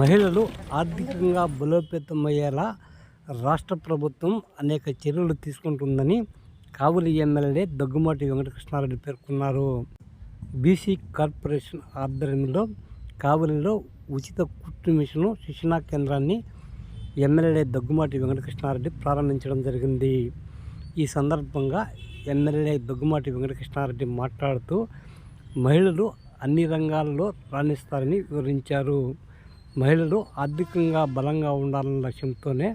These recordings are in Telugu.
మహిళలు ఆర్థికంగా బలోపేతమయ్యేలా రాష్ట్ర ప్రభుత్వం అనేక చర్యలు తీసుకుంటుందని కావలి ఎమ్మెల్యే దగ్గుమాటి వెంకటకృష్ణారెడ్డి పేర్కొన్నారు. బీసీ కార్పొరేషన్ ఆధ్వర్యంలో కావలిలో ఉచిత కుట్టు మిషను శిక్షణా కేంద్రాన్ని ఎమ్మెల్యే దగ్గుమాటి వెంకటకృష్ణారెడ్డి ప్రారంభించడం జరిగింది. ఈ సందర్భంగా ఎమ్మెల్యే దగ్గుమాటి వెంకటకృష్ణారెడ్డి మాట్లాడుతూ మహిళలు అన్ని రంగాల్లో రాణిస్తారని వివరించారు. మహిళలు ఆర్థికంగా బలంగా ఉండాలన్న లక్ష్యంతోనే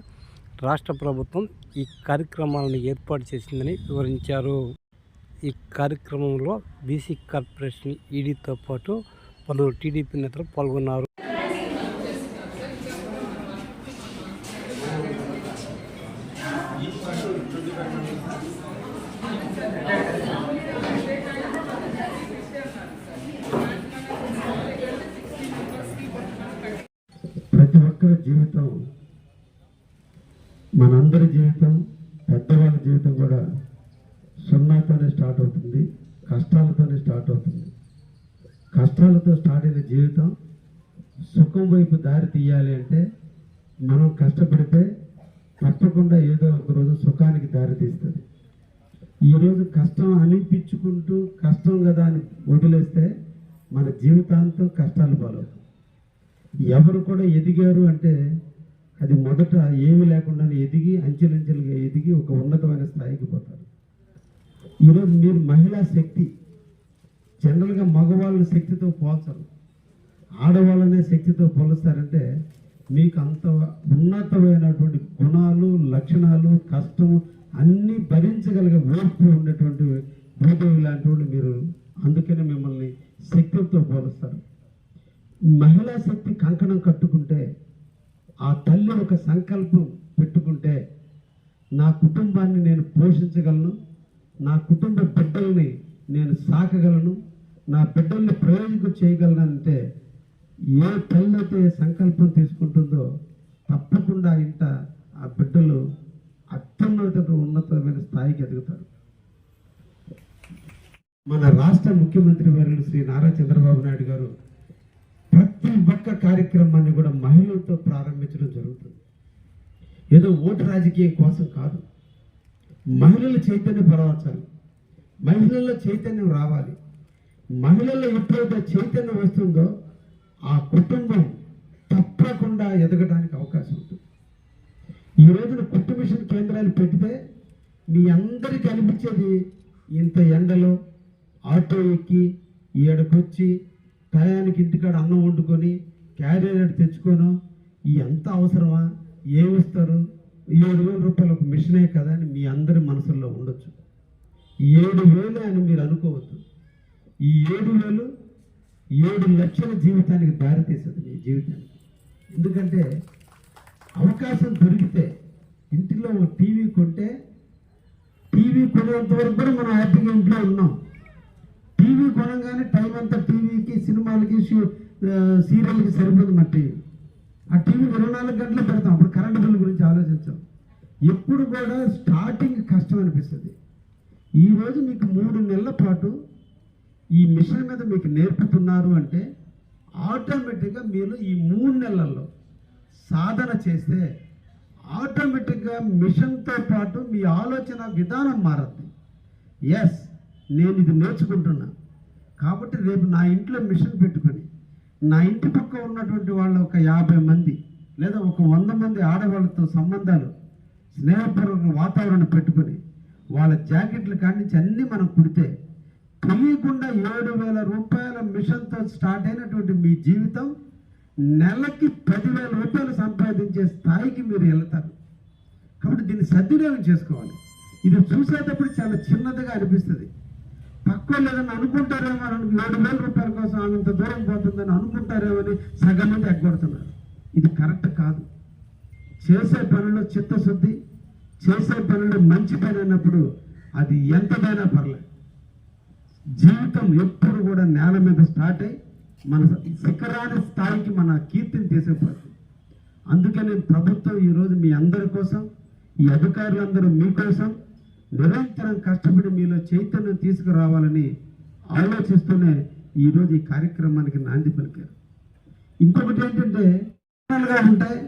రాష్ట్ర ప్రభుత్వం ఈ కార్యక్రమాలను ఏర్పాటు చేసిందని వివరించారు. ఈ కార్యక్రమంలో బీసీ కార్పొరేషన్ ఈడీతో పాటు పలువురు టీడీపీ నేతలు పాల్గొన్నారు ప్రతి ఒక్కరి జీవితం. మనందరి జీవితం పెద్దవాళ్ళ జీవితం కూడా సున్నాతోనే స్టార్ట్ అవుతుంది కష్టాలతోనే స్టార్ట్ అవుతుంది. కష్టాలతో స్టార్ట్ అయిన జీవితం సుఖం వైపు దారి తీయాలి అంటే మనం కష్టపడితే తప్పకుండా ఏదో ఒక రోజు సుఖానికి దారి తీస్తుంది. ఈరోజు కష్టం అనిపించుకుంటూ కష్టం కదా అని వదిలేస్తే మన జీవితాంతం కష్టాలు పాలవుతాం. ఎవరు కూడా ఎదిగారు అంటే అది మొదట ఏమి లేకుండా ఎదిగి అంచెలంచెలుగా ఎదిగి ఒక ఉన్నతమైన స్థాయికి పోతారు. ఈరోజు మీరు మహిళా శక్తి జనరల్గా మగవాళ్ళ శక్తితో పోల్చరు. ఆడవాళ్ళనే శక్తితో పోలుస్తారంటే మీకు అంత ఉన్నతమైనటువంటి గుణాలు లక్షణాలు కష్టము అన్నీ భరించగలిగే ఓర్పు ఉన్నటువంటి భూదేవి లాంటి వాళ్ళు మీరు అందుకనే మిమ్మల్ని శక్తులతో పోలుస్తారు. మహిళా శక్తి కంకణం కట్టుకుంటే ఆ తల్లి ఒక సంకల్పం పెట్టుకుంటే నా కుటుంబాన్ని నేను పోషించగలను నా కుటుంబ బిడ్డల్ని నేను సాకగలను నా బిడ్డల్ని ప్రయోజకం చేయగలను అంటే ఏ తల్లి అయితే సంకల్పం తీసుకుంటుందో తప్పకుండా ఇంట ఆ బిడ్డలు అత్యున్నత ఉన్నతమైన స్థాయికి ఎదుగుతారు. మన రాష్ట్ర ముఖ్యమంత్రి వర్యులు శ్రీ నారా చంద్రబాబు నాయుడు గారు ఒక్క కార్యక్రమాన్ని కూడా మహిళలతో ప్రారంభించడం జరుగుతుంది. ఏదో ఓటు రాజకీయం కోసం కాదు. మహిళల చైతన్యం పరవచాలి మహిళల్లో చైతన్యం రావాలి. మహిళల్లో ఎప్పుడైతే చైతన్యం వస్తుందో ఆ కుటుంబం తప్పకుండా ఎదగడానికి అవకాశం ఉంటుంది. ఈ రోజున కుట్టు మిషన్ కేంద్రాలు పెడితే మీ అందరికీ అనిపించేది ఇంత ఎండలో ఆటో ఎక్కి ఈడకొచ్చి టయానికి ఇంటికాడ అన్నం వండుకొని క్యారియర్ తెచ్చుకోను. ఈ ఎంత అవసరమా? ఏమిస్తారు ఏడు వేల రూపాయలు ఒక మిషనే కదా అని మీ అందరి మనసుల్లో ఉండొచ్చు. ఏడు వేలు అని మీరు అనుకోవద్దు. ఈ ఏడు వేలు ఏడు లక్షల జీవితానికి దారితీస్తుంది మీ జీవితానికి. ఎందుకంటే అవకాశం దొరికితే ఇంటిలో ఒక టీవీ కొంటే టీవీ కొనేంత వరకు కూడా మనం హ్యాపీగా ఇంట్లో ఉన్నాం. టీవీ కొనగానే టైం అంతా టీవీకి సినిమాలకి షూ- సీరియల్కి సరిపోదు మా టీవీ ఆ టీవీ ఇరవై నాలుగు గంటలు పెడతాం. అప్పుడు కరెంట్ బిల్లు గురించి ఆలోచించాం. ఎప్పుడు కూడా స్టార్టింగ్ కష్టం అనిపిస్తుంది. ఈరోజు మీకు మూడు నెలల పాటు ఈ మిషన్ మీద మీకు నేర్పుతున్నారు అంటే ఆటోమేటిక్గా మీరు ఈ మూడు నెలల్లో సాధన చేస్తే ఆటోమేటిక్గా మిషన్తో పాటు మీ ఆలోచన విధానం మారద్ది. ఎస్ నేను ఇది నేర్చుకుంటున్నా. కాబట్టి రేపు నా ఇంట్లో మిషన్ పెట్టుకొని నా ఇంటి పక్క ఉన్నటువంటి వాళ్ళు ఒక యాభై మంది లేదా ఒక వంద మంది ఆడవాళ్ళతో సంబంధాలు స్నేహపూర్వక వాతావరణం పెట్టుకొని వాళ్ళ జాకెట్లు కానించి అన్నీ మనం కుడితే తెలియకుండా ఏడు వేల రూపాయల మిషన్తో స్టార్ట్ అయినటువంటి మీ జీవితం నెలకి పదివేల రూపాయలు సంపాదించే స్థాయికి మీరు వెళ్తారు. కాబట్టి దీన్ని సద్వినియోగం చేసుకోవాలి. ఇది చూసేటప్పుడు చాలా చిన్నదిగా అనిపిస్తుంది. పక్కన లేదని అనుకుంటారేమో అని ఏడు వేల రూపాయల కోసం ఆమె ఇంత దూరం పోతుందని అనుకుంటారేమో అని సగం మంది ఎగ్గొడుతున్నారు. ఇది కరెక్ట్ కాదు. చేసే పనిలో చిత్తశుద్ధి చేసే పనిలో మంచి పని అన్నప్పుడు అది ఎంతదైనా పర్లేదు జీవితం ఎప్పుడు కూడా నేల మీద స్టార్ట్ అయ్యి మన శిఖరాని స్థాయికి మన కీర్తిని తీసుకుపోతుంది అందుకని ప్రభుత్వం ఈరోజు మీ అందరి కోసం ఈ అధికారులందరూ మీకోసం నిరంతరం కష్టపడి మీలో చైతన్యం తీసుకురావాలని ఆలోచిస్తూనే ఈరోజు ఈ కార్యక్రమానికి నాంది పలికారు. ఇంకొకటి ఏంటంటే రకాలుగా ఉంటాయి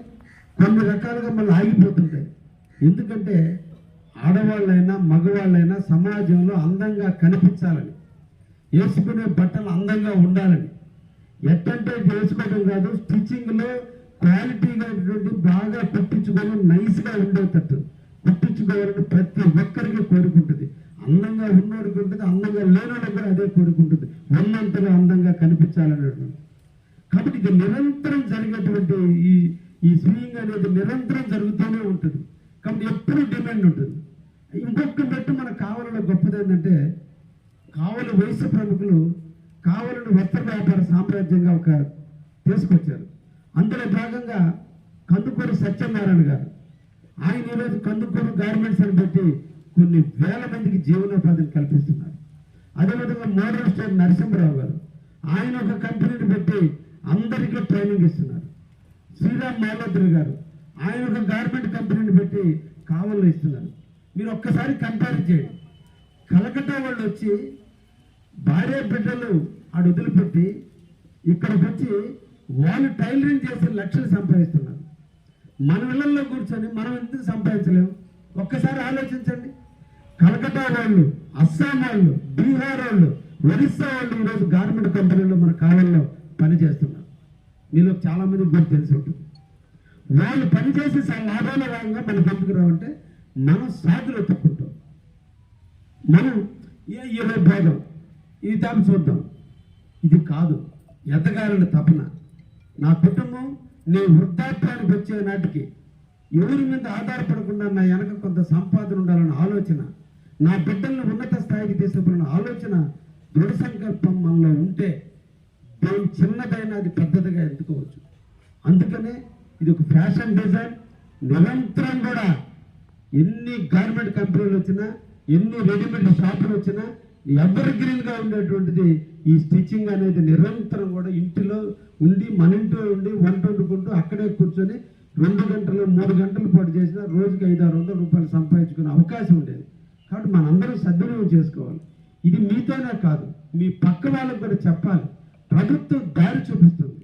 కొన్ని రకాలుగా మళ్ళీ ఆగిపోతుంటాయి. ఎందుకంటే ఆడవాళ్ళైనా మగవాళ్ళైనా సమాజంలో అందంగా కనిపించాలని వేసుకునే బట్టలు అందంగా ఉండాలని ఎట్టంటే వేసుకోవడం కాదు స్టిచ్చింగ్లో క్వాలిటీగా బాగా కుట్టించుకొని నైస్గా ఉండేటట్టు కుట్టించుకోవాలని ప్రతి ఒక్క అందంగా ఉన్నోడికి ఉంటుంది అందంగా లేని దగ్గర అదే కోరుకుంటుంది. ఉన్నంతలో అందంగా కనిపించాలని కాబట్టి ఇది నిరంతరం జరిగేటువంటి ఈ ఈ స్వింగ్ అనేది నిరంతరం జరుగుతూనే ఉంటుంది. కాబట్టి ఎప్పుడు డిమాండ్ ఉంటుంది. ఇంకొక బట్టి మన కావలలో గొప్పది ఏంటంటే కావలి వయసు ప్రముఖులు కావలను వస్త్ర వ్యాపార సామ్రాజ్యంగా ఒక తీసుకొచ్చారు. అందులో భాగంగా కందుకూరు సత్యనారాయణ గారు. ఆయన ఈరోజు కందుకూరు గార్మెంట్స్ అని పెట్టి కొన్ని వేల మందికి జీవనోపాధిని కల్పిస్తున్నారు. అదేవిధంగా మోడల్ స్టోర్ నరసింహరావు గారు ఆయన ఒక కంపెనీని పెట్టి అందరికీ ట్రైనింగ్ ఇస్తున్నారు. శ్రీరామ్ మాలోద్రి గారు ఆయన ఒక గార్మెంట్ కంపెనీని పెట్టి కావల్లో ఇస్తున్నారు. మీరు ఒక్కసారి కంపేర్ చేయండి. కలకట్టా వాళ్ళు వచ్చి భార్య బిడ్డలు ఆడు వదిలిపెట్టి ఇక్కడికి వచ్చి వాళ్ళు టైలరింగ్ చేసి లక్షలు సంపాదిస్తున్నారు. మన ఇళ్ళలో కూర్చొని మనం ఎందుకు సంపాదించలేము ఒక్కసారి ఆలోచించండి. కలకత్తా వాళ్ళు అస్సాం వాళ్ళు బీహార్ వాళ్ళు ఒరిస్సా వాళ్ళు ఈరోజు గార్మెంట్ కంపెనీలో మన కాలంలో పనిచేస్తున్నారు మీలో చాలా మందికి కూడా తెలిసి ఉంటుంది. వాళ్ళు పనిచేసి లాభాల భాగంగా మన ఎందుకు రావంటే మనం సాధులు ఎత్తుక్కుంటాం మనం ఏ ఇరవై భేదం ఇది తాము చూద్దాం. ఇది కాదు ఎదగాలని తపన. నా కుటుంబం నేను వృద్ధాప్యానికి వచ్చే నాటికి ఎవరి మీద ఆధారపడకుండా నా వెనక కొంత సంపాదన ఉండాలన్న ఆలోచన నా బిడ్డలను ఉన్నత స్థాయికి తీసుకున్న ఆలోచన దృఢ సంకల్పం మనలో ఉంటే దేని చిన్నదైనా అది పెద్దదిగా ఎత్తుకోవచ్చు అందుకనే ఇది ఒక ఫ్యాషన్ డిజైన్. నిరంతరం కూడా ఎన్ని గార్మెంట్ కంపెనీలు వచ్చినా ఎన్ని రెడీమేడ్ షాపులు వచ్చినా ఎవర్ గ్రీన్గా ఉండేటువంటిది ఈ స్టిచ్చింగ్ అనేది నిరంతరం కూడా ఇంటిలో ఉండి మన ఇంట్లో ఉండి వంట వండుకుంటూ అక్కడే కూర్చొని రెండు గంటలు మూడు గంటల పాటు చేసినా రోజుకి ఐదు ఆరు వందల రూపాయలు సంపాదించుకునే అవకాశం ఉండేది. కాబట్టి మనందరం సద్వినియోగం చేసుకోవాలి. ఇది మీతోనే కాదు మీ పక్క వాళ్ళకు కూడా చెప్పాలి. ప్రభుత్వం దారి చూపిస్తుంది.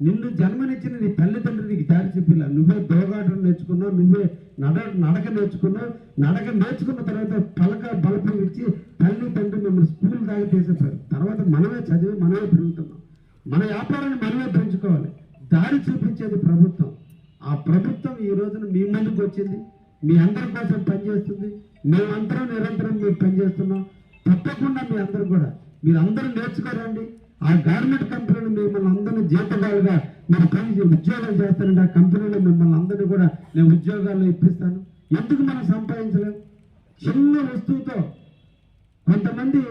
నిన్ను జన్మనిచ్చిన నీ తల్లిదండ్రులు నీకు దారి చూపిల్ల నువ్వే దోగాటం నేర్చుకున్నావు నువ్వే నడ నడక నేర్చుకున్నావు. నడక నేర్చుకున్న తర్వాత పలక బలపం ఇచ్చి తల్లి తండ్రి మిమ్మల్ని స్కూల్ దాకా తీసేసారు తర్వాత మనమే చదివి మనమే పెరుగుతున్నాం. మన వ్యాపారాన్ని మనమే పెంచుకోవాలి. దారి చూపించేది ప్రభుత్వం. ఆ ప్రభుత్వం ఈ రోజున మీ ముందుకు వచ్చింది. మీ అందరి కోసం పనిచేస్తుంది. మేమందరం నిరంతరం మీరు పనిచేస్తున్నాం. తప్పకుండా మీ అందరూ కూడా. మీరు అందరూ నేర్చుకోరండి. ఆ గవర్నమెంట్ కంపెనీలు మిమ్మల్ని అందరినీ జీతగాలుగా మీరు పని ఉద్యోగాలు చేస్తానండి ఆ కంపెనీలో మిమ్మల్ని అందరినీ కూడా నేను ఉద్యోగాల్లో ఇప్పిస్తాను. ఎందుకు మనం సంపాదించలేం? చిన్న వస్తువుతో కొంతమంది